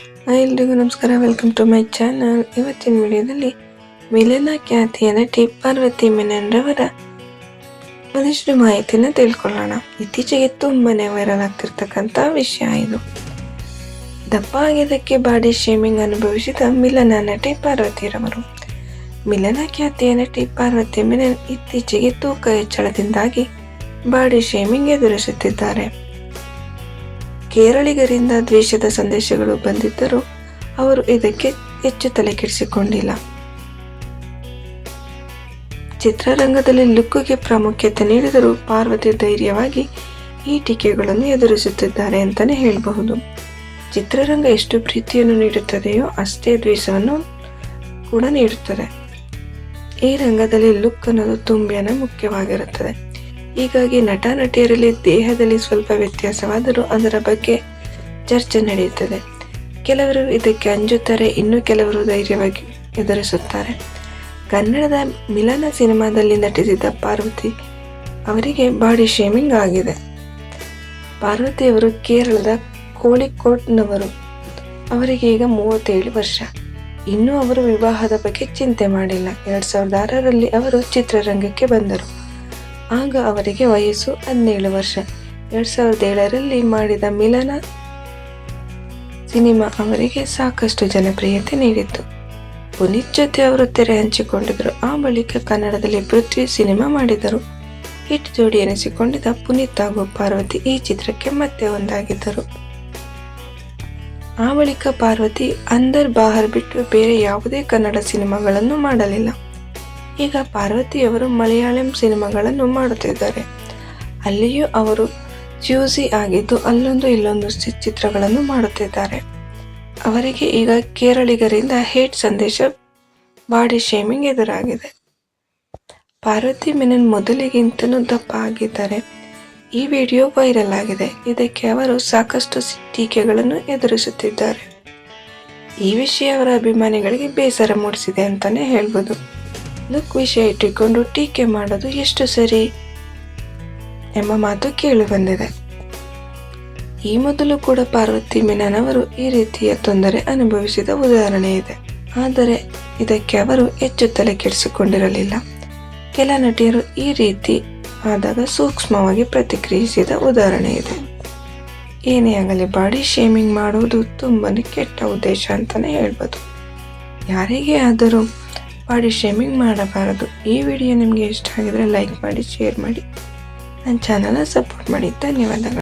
Hi ಎಲ್ರಿಗೂ ನಮಸ್ಕಾರ. Welcome to my channel ಇವತ್ತಿನ ವಿಡಿಯೋದಲ್ಲಿ ಮಿಲನ ಖ್ಯಾತಿಯ ನಟಿ ಪಾರ್ವತಿ ಮೆನನ್ ರವರ ಒಂದಿಷ್ಟು ಮಾಹಿತಿನ ತಿಳ್ಕೊಳ್ಳೋಣ. ಇತ್ತೀಚೆಗೆ ತುಂಬಾನೇ ವೈರಲ್ ಆಗ್ತಿರ್ತಕ್ಕಂಥ ವಿಷಯ ಇದು. ದಪ್ಪ ಆಗಿದ್ದಕ್ಕೆ ಬಾಡಿ ಶೇಮಿಂಗ್ ಅನುಭವಿಸಿದ ಮಿಲನ ನಟಿ ಪಾರ್ವತಿರವರು. ಮಿಲನ ಖ್ಯಾತಿಯ ನಟಿ ಪಾರ್ವತಿ ಮೆನನ್ ಇತ್ತೀಚೆಗೆ ತೂಕ ಹೆಚ್ಚಳದಿಂದಾಗಿ ಬಾಡಿ ಶೇಮಿಂಗ್ ಎದುರಿಸುತ್ತಿದ್ದಾರೆ. ಕೇರಳಿಗರಿಂದ ದ್ವೇಷದ ಸಂದೇಶಗಳು ಬಂದಿದ್ದರೂ ಅವರು ಇದಕ್ಕೆ ಹೆಚ್ಚು ತಲೆ ಕೆಡಿಸಿಕೊಂಡಿಲ್ಲ. ಚಿತ್ರರಂಗದಲ್ಲಿ ಲುಕ್ಗೆ ಪ್ರಾಮುಖ್ಯತೆ ನೀಡಿದರೂ ಪಾರ್ವತಿ ಧೈರ್ಯವಾಗಿ ಈ ಟೀಕೆಗಳನ್ನು ಎದುರಿಸುತ್ತಿದ್ದಾರೆ ಅಂತಾನೆ ಹೇಳಬಹುದು. ಚಿತ್ರರಂಗ ಎಷ್ಟು ಪ್ರೀತಿಯನ್ನು ನೀಡುತ್ತದೆಯೋ ಅಷ್ಟೇ ದ್ವೇಷವನ್ನು ಕೂಡ ನೀಡುತ್ತದೆ. ಈ ರಂಗದಲ್ಲಿ ಲುಕ್ ಅನ್ನೋದು ತುಂಬಾನೇ ಮುಖ್ಯವಾಗಿರುತ್ತದೆ. ಹೀಗಾಗಿ ನಟ, ನಟಿಯರಲ್ಲಿ ದೇಹದಲ್ಲಿ ಸ್ವಲ್ಪ ವ್ಯತ್ಯಾಸವಾದರೂ ಅದರ ಬಗ್ಗೆ ಚರ್ಚೆ ನಡೆಯುತ್ತದೆ. ಕೆಲವರು ಇದಕ್ಕೆ ಅಂಜುತ್ತಾರೆ, ಇನ್ನು ಕೆಲವರು ಧೈರ್ಯವಾಗಿ ಎದುರಿಸುತ್ತಾರೆ. ಕನ್ನಡದ ಮಿಲನ ಸಿನಿಮಾದಲ್ಲಿ ನಟಿಸಿದ್ದ ಪಾರ್ವತಿ ಅವರಿಗೆ ಬಾಡಿ ಶೇಮಿಂಗ್ ಆಗಿದೆ. ಪಾರ್ವತಿಯವರು ಕೇರಳದ ಕೋಳಿಕೋಟ್ನವರು. ಅವರಿಗೆ ಈಗ ಮೂವತ್ತೇಳು ವರ್ಷ. ಇನ್ನೂ ಅವರು ವಿವಾಹದ ಬಗ್ಗೆ ಚಿಂತೆ ಮಾಡಿಲ್ಲ. ಎರಡು ಸಾವಿರದ ಆರರಲ್ಲಿ ಅವರು ಚಿತ್ರರಂಗಕ್ಕೆ ಬಂದರು. ಆಗ ಅವರಿಗೆ ವಯಸ್ಸು ಹದಿನೇಳು ವರ್ಷ. ಎರಡ್ ಸಾವಿರದ ಏಳರಲ್ಲಿ ಮಾಡಿದ ಮಿಲನ ಸಿನಿಮಾ ಅವರಿಗೆ ಸಾಕಷ್ಟು ಜನಪ್ರಿಯತೆ ನೀಡಿತ್ತು. ಪುನೀತ್ ಜೊತೆ ಅವರು ತೆರೆ ಹಂಚಿಕೊಂಡಿದ್ದರು. ಆ ಬಳಿಕ ಕನ್ನಡದಲ್ಲಿ ಪೃಥ್ವಿ ಸಿನಿಮಾ ಮಾಡಿದರು. ಹಿಟ್ ಜೋಡಿ ಎನಿಸಿಕೊಂಡಿದ್ದ ಪುನೀತ್ ಹಾಗೂ ಪಾರ್ವತಿ ಈ ಚಿತ್ರಕ್ಕೆ ಮತ್ತೆ ಒಂದಾಗಿದ್ದರು ಆ ಬಳಿಕ ಪಾರ್ವತಿ ಅಂದರ್ ಬಾಹರ್ ಬಿಟ್ಟು ಬೇರೆ ಯಾವುದೇ ಕನ್ನಡ ಸಿನಿಮಾಗಳನ್ನು ಮಾಡಲಿಲ್ಲ. ಈಗ ಪಾರ್ವತಿಯವರು ಮಲಯಾಳಂ ಸಿನಿಮಾಗಳನ್ನು ಮಾಡುತ್ತಿದ್ದಾರೆ. ಅಲ್ಲಿಯೂ ಅವರು ಚ್ಯೂಸಿ ಆಗಿದ್ದು ಅಲ್ಲೊಂದು ಇಲ್ಲೊಂದು ಚಿತ್ರಗಳನ್ನು ಮಾಡುತ್ತಿದ್ದಾರೆ. ಅವರಿಗೆ ಈಗ ಕೇರಳಿಗರಿಂದ ಹೇಟ್ ಸಂದೇಶ ಬಾಡಿ ಶೇಮಿಂಗ್ ಎದುರಾಗಿದೆ. ಪಾರ್ವತಿ ಮೆನನ್ ಮೊದಲಿಗಿಂತಲೂ ದಪ್ಪ ಆಗಿದ್ದಾರೆ ಈ ವಿಡಿಯೋ ವೈರಲ್ ಆಗಿದೆ. ಇದಕ್ಕೆ ಅವರು ಸಾಕಷ್ಟು ಟೀಕೆಗಳನ್ನು ಎದುರಿಸುತ್ತಿದ್ದಾರೆ. ಈ ವಿಷಯ ಅವರ ಅಭಿಮಾನಿಗಳಿಗೆ ಬೇಸರ ಮೂಡಿಸಿದೆ ಅಂತಲೇ ಹೇಳ್ಬೋದು. ಲುಕ್ ವಿಷಯ ಇಟ್ಟುಕೊಂಡು ಟೀಕೆ ಮಾಡೋದು ಎಷ್ಟು ಸರಿ ಎಂಬ ಮಾತು ಕೇಳಿ ಬಂದಿದೆ. ಈ ಮೊದಲು ಕೂಡ ಪಾರ್ವತಿ ಮೆನನ್ ಅವರು ಈ ರೀತಿಯ ತೊಂದರೆ ಅನುಭವಿಸಿದ ಉದಾಹರಣೆ ಇದೆ. ಆದರೆ ಇದಕ್ಕೆ ಅವರು ಹೆಚ್ಚು ತಲೆ ಕೆಡಿಸಿಕೊಂಡಿರಲಿಲ್ಲ. ಕೆಲ ನಟಿಯರು ಈ ರೀತಿ ಆದಾಗ ಸೂಕ್ಷ್ಮವಾಗಿ ಪ್ರತಿಕ್ರಿಯಿಸಿದ ಉದಾಹರಣೆ ಇದೆ. ಏನೇ ಆಗಲಿ ಬಾಡಿ ಶೇಮಿಂಗ್ ಮಾಡುವುದು ತುಂಬಾ ಕೆಟ್ಟ ಉದ್ದೇಶ ಅಂತಾನೆ ಹೇಳ್ಬೋದು. ಯಾರಿಗೇ ಆದರೂ ಬಾಡಿ ಶೇಮಿಂಗ್ ಮಾಡಬಾರದು. ಈ ವಿಡಿಯೋ ನಿಮಗೆ ಇಷ್ಟ ಆಗಿದ್ರೆ ಲೈಕ್ ಮಾಡಿ ಶೇರ್ ಮಾಡಿ. ನನ್ನ ಚಾನಲ್ನ ಸಪೋರ್ಟ್ ಮಾಡಿ. ಧನ್ಯವಾದಗಳು.